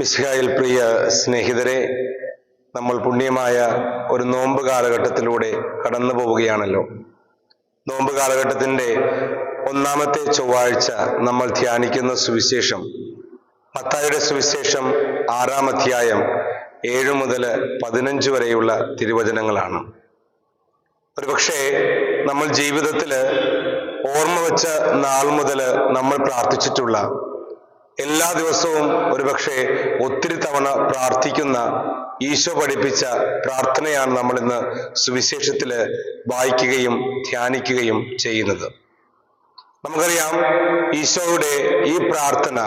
മിസ്ഹായിൽ പ്രിയ സ്നേഹിതരെ നമ്മൾ പുണ്യമായ ഒരു നോമ്പ് കാലഘട്ടത്തിലൂടെ കടന്നു പോവുകയാണല്ലോ. നോമ്പ് കാലഘട്ടത്തിന്റെ ഒന്നാമത്തെ ചൊവ്വാഴ്ച നമ്മൾ ധ്യാനിക്കുന്ന സുവിശേഷം. മത്തായുടെ സുവിശേഷം ആറാം അധ്യായം ഏഴ് മുതൽ പതിനഞ്ച് വരെയുള്ള തിരുവചനങ്ങളാണ്. ഒരുപക്ഷെ നമ്മൾ ജീവിതത്തിൽ ഓർമ്മ വെച്ച നാൾ മുതൽ നമ്മൾ പ്രാർത്ഥിച്ചിട്ടുള്ള എല്ലാ ദിവസവും ഒരുപക്ഷെ ഒത്തിരി തവണ പ്രാർത്ഥിക്കുന്ന ഈശോ പഠിപ്പിച്ച പ്രാർത്ഥനയാണ് നമ്മൾ ഇന്ന് സുവിശേഷത്തിൽ വായിക്കുകയും ധ്യാനിക്കുകയും ചെയ്യുന്നത്. നമുക്കറിയാം ഈശോയുടെ ഈ പ്രാർത്ഥന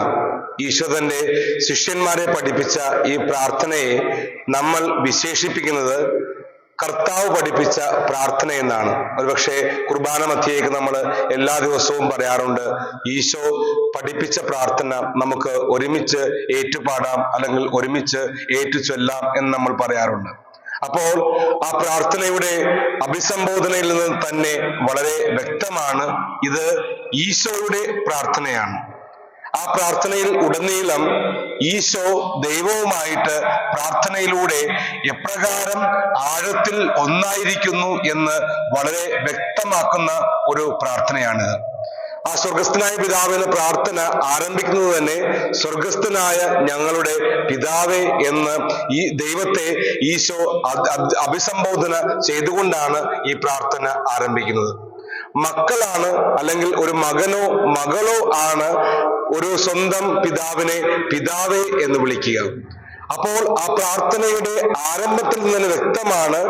ഈശോ തന്റെ ശിഷ്യന്മാരെ പഠിപ്പിച്ച ഈ പ്രാർത്ഥനയെ നമ്മൾ വിശേഷിപ്പിക്കുന്നത് കർത്താവ് പഠിപ്പിച്ച പ്രാർത്ഥന എന്നാണ്. ഒരുപക്ഷെ കുർബാന മധ്യയേക്ക് നമ്മൾ എല്ലാ ദിവസവും പറയാറുണ്ട് ഈശോ പഠിപ്പിച്ച പ്രാർത്ഥന നമുക്ക് ഒരുമിച്ച് ഏറ്റുപാടാം അല്ലെങ്കിൽ ഒരുമിച്ച് ഏറ്റു ചൊല്ലാം എന്ന് നമ്മൾ പറയാറുണ്ട്. അപ്പോൾ ആ പ്രാർത്ഥനയുടെ അഭിസംബോധനയിൽ നിന്ന് തന്നെ വളരെ വ്യക്തമാണ് ഇത് ഈശോയുടെ പ്രാർത്ഥനയാണ്. ആ പ്രാർത്ഥനയിൽ ഉടനീളം ഈശോ ദൈവവുമായിട്ട് പ്രാർത്ഥനയിലൂടെ എപ്രകാരം ആഴത്തിൽ ഒന്നായിരിക്കുന്നു എന്ന് വളരെ വ്യക്തമാക്കുന്ന ഒരു പ്രാർത്ഥനയാണിത്. ആ സ്വർഗസ്ഥനായ പിതാവിന് പ്രാർത്ഥന ആരംഭിക്കുന്നത് തന്നെ സ്വർഗസ്ഥനായ ഞങ്ങളുടെ പിതാവേ എന്ന് ഈ ദൈവത്തെ ഈശോ അഭിസംബോധന ചെയ്തുകൊണ്ടാണ് ഈ പ്രാർത്ഥന ആരംഭിക്കുന്നത്. മക്കളാണ് അല്ലെങ്കിൽ ഒരു മകനോ മകളോ ആണ് ഒരു സ്വന്തം പിതാവിനെ പിതാവേ എന്ന് വിളിക്കുക. അപ്പോൾ ആ പ്രാർത്ഥനയുടെ ആരംഭത്തിൽ നിന്ന് വ്യക്തമാണ്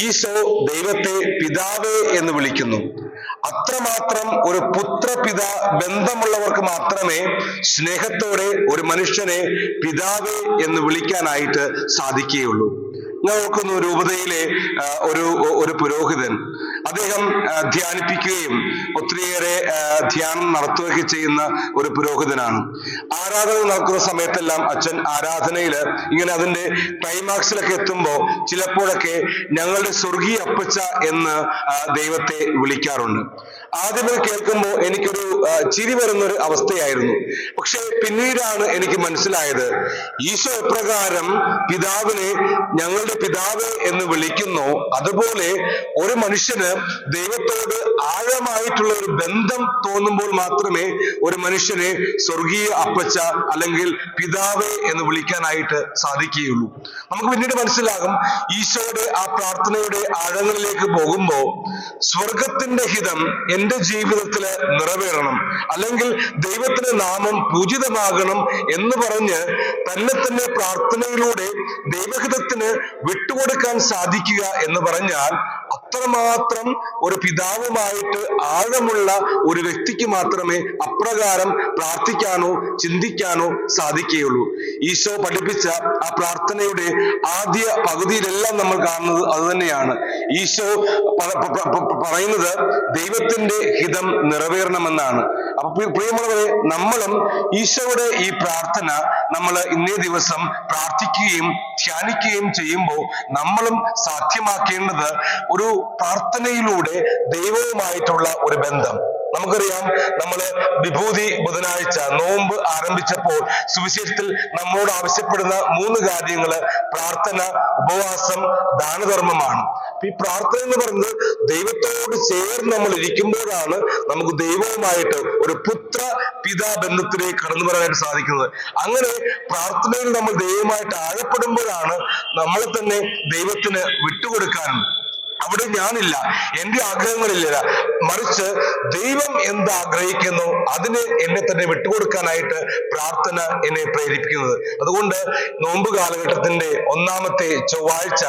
ഈശോ ദൈവത്തെ പിതാവേ എന്ന് വിളിക്കുന്നു. അത്രമാത്രം ഒരു പുത്രപിതാ ബന്ധമുള്ളവർക്ക് മാത്രമേ സ്നേഹത്തോടെ ഒരു മനുഷ്യനെ പിതാവേ എന്ന് വിളിക്കാനായിട്ട് സാധിക്കുകയുള്ളൂ. ഞാൻ ഓർക്കുന്നു രൂപതയിലെ ഒരു ഒരു പുരോഹിതൻ അദ്ദേഹം ധ്യാനിപ്പിക്കുകയും ഒത്തിരിയേറെ ധ്യാനം നടത്തുകയൊക്കെ ചെയ്യുന്ന ഒരു പുരോഹിതനാണ്. ആരാധന നടക്കുന്ന സമയത്തെല്ലാം അച്ഛൻ ആരാധനയിൽ ഇങ്ങനെ അതിന്റെ ക്ലൈമാക്സിലൊക്കെ എത്തുമ്പോൾ ചിലപ്പോഴൊക്കെ ഞങ്ങളുടെ സ്വർഗീയ അപ്പച്ച എന്ന് ദൈവത്തെ വിളിക്കാറുണ്ട്. ആദ്യമേ കേൾക്കുമ്പോൾ എനിക്കൊരു ചിരി വരുന്ന ഒരു അവസ്ഥയായിരുന്നു. പക്ഷെ പിന്നീടാണ് എനിക്ക് മനസ്സിലായത് ഈശോ എപ്രകാരം പിതാവിനെ ഞങ്ങളുടെ പിതാവ് എന്ന് വിളിക്കുന്നു. അതുപോലെ ഒരു മനുഷ്യന് ദൈവത്തോട് ആഴമായിട്ടുള്ള ഒരു ബന്ധം തോന്നുമ്പോൾ മാത്രമേ ഒരു മനുഷ്യനെ സ്വർഗീയ അപ്പച്ച അല്ലെങ്കിൽ പിതാവ് എന്ന് വിളിക്കാനായിട്ട് സാധിക്കുകയുള്ളൂ. നമുക്ക് പിന്നീട് മനസ്സിലാകും ഈശോയുടെ ആ പ്രാർത്ഥനയുടെ ആഴങ്ങളിലേക്ക് പോകുമ്പോൾ സ്വർഗത്തിന്റെ ഹിതം എന്റെ ജീവിതത്തിൽ നിറവേറണം അല്ലെങ്കിൽ ദൈവത്തിന്റെ നാമം പൂജിതമാകണം എന്ന് പറഞ്ഞ് തന്നെ തന്നെ പ്രാർത്ഥനയിലൂടെ ദൈവഹിതത്തിന് വിട്ടുകൊടുക്കാൻ സാധിക്കുക എന്ന് പറഞ്ഞാൽ അത്രമാത്രം ഒരു പിതാവുമായിട്ട് ആഴമുള്ള ഒരു വ്യക്തിക്ക് മാത്രമേ അപ്രകാരം പ്രാർത്ഥിക്കാനോ ചിന്തിക്കാനോ സാധിക്കുകയുള്ളൂ. ഈശോ പഠിപ്പിച്ച ആ പ്രാർത്ഥനയുടെ ആദ്യ പകുതിയിലെല്ലാം നമ്മൾ കാണുന്നത് അത് തന്നെയാണ്. ഈശോ പറയുന്നത് ദൈവത്തിന്റെ ഹിതം നിറവേറണമെന്നാണ്. അപ്പൊ പ്രിയ- പ്രിയമുള്ളവരെ നമ്മളും ഈശോയുടെ ഈ പ്രാർത്ഥന നമ്മൾ ഇന്നേ ദിവസം പ്രാർത്ഥിക്കുകയും ധ്യാനിക്കുകയും ചെയ്യുമ്പോൾ നമ്മളും സാധ്യമാക്കേണ്ടത് ഒരു പ്രാർത്ഥനയിലൂടെ ദൈവവുമായിട്ടുള്ള ഒരു ബന്ധം. നമുക്കറിയാം നമ്മൾ വിഭൂതി ബുധനാഴ്ച നോമ്പ് ആരംഭിച്ചപ്പോൾ സുവിശേഷത്തിൽ നമ്മളോട് ആവശ്യപ്പെടുന്ന മൂന്ന് കാര്യങ്ങൾ പ്രാർത്ഥന ഉപവാസം ദാനധർമ്മമാണ്. ഈ പ്രാർത്ഥന എന്ന് പറയുന്നത് ചേർന്ന് നമ്മൾ ഇരിക്കുമ്പോഴാണ് നമുക്ക് ദൈവവുമായിട്ട് ഒരു പുത്ര പിതാ ബന്ധത്തിലേക്ക് കടന്നു വരാനായിട്ട് സാധിക്കുന്നത്. അങ്ങനെ പ്രാർത്ഥനയിൽ നമ്മൾ ദൈവമായിട്ട് ആഴപ്പെടുമ്പോഴാണ് നമ്മളെ തന്നെ ദൈവത്തിന് വിട്ടുകൊടുക്കാനും അവിടെ ഞാനില്ല. എന്റെ ആഗ്രഹങ്ങളില്ല. മറിച്ച് ദൈവം എന്ത് ആഗ്രഹിക്കുന്നു അതിന് എന്നെ തന്നെ വിട്ടുകൊടുക്കാനായിട്ട് പ്രാർത്ഥന എന്നെ പ്രേരിപ്പിക്കുന്നത്. അതുകൊണ്ട് നോമ്പ് കാലഘട്ടത്തിന്റെ ഒന്നാമത്തെ ചൊവ്വാഴ്ച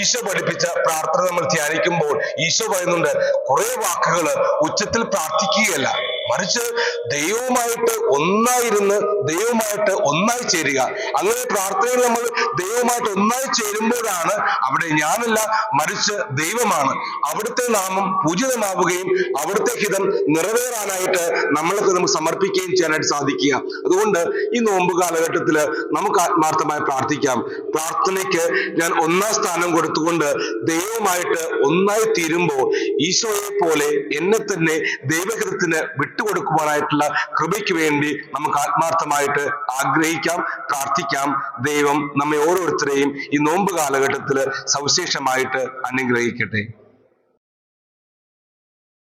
ഈശോ പഠിപ്പിച്ച പ്രാർത്ഥന നമ്മൾ ധ്യാനിക്കുമ്പോൾ ഈശോ പറയുന്നുണ്ട് കുറെ വാക്കുകൾ ഉച്ചത്തിൽ പ്രാർത്ഥിക്കുകയല്ല. മറിച്ച് ദൈവവുമായിട്ട് ഒന്നായിരുന്ന് ദൈവവുമായിട്ട് ഒന്നായി ചേരുക. അങ്ങനെ പ്രാർത്ഥനയിൽ നമ്മൾ ദൈവവുമായിട്ട് ഒന്നായി ചേരുമ്പോഴാണ് അവിടെ ഞാനല്ല മറിച്ച് ദൈവമാണ്. അവിടുത്തെ നാമം പൂജിതമാവുകയും അവിടുത്തെ ഹിതം നിറവേറാനായിട്ട് നമ്മൾക്ക് നമുക്ക് സമർപ്പിക്കുകയും ചെയ്യാനായിട്ട് സാധിക്കുക. അതുകൊണ്ട് ഈ നോമ്പ് കാലഘട്ടത്തിൽ നമുക്ക് ആത്മാർത്ഥമായി പ്രാർത്ഥിക്കാം. പ്രാർത്ഥനയ്ക്ക് ഞാൻ ഒന്നാം സ്ഥാനം കൊടുത്തുകൊണ്ട് ദൈവമായിട്ട് ഒന്നായി തീരുമ്പോൾ ഈശോയെ പോലെ എന്നെ തന്നെ ദൈവഹിതത്തിന് വിട്ടു വിട്ടുകൊടുക്കുവാനായിട്ടുള്ള കൃപയ്ക്ക് വേണ്ടി നമുക്ക് ആത്മാർത്ഥമായിട്ട് ആഗ്രഹിക്കാം പ്രാർത്ഥിക്കാം. ദൈവം നമ്മെ ഓരോരുത്തരെയും ഈ നോമ്പ് കാലഘട്ടത്തിൽ സവിശേഷമായിട്ട് അനുഗ്രഹിക്കട്ടെ.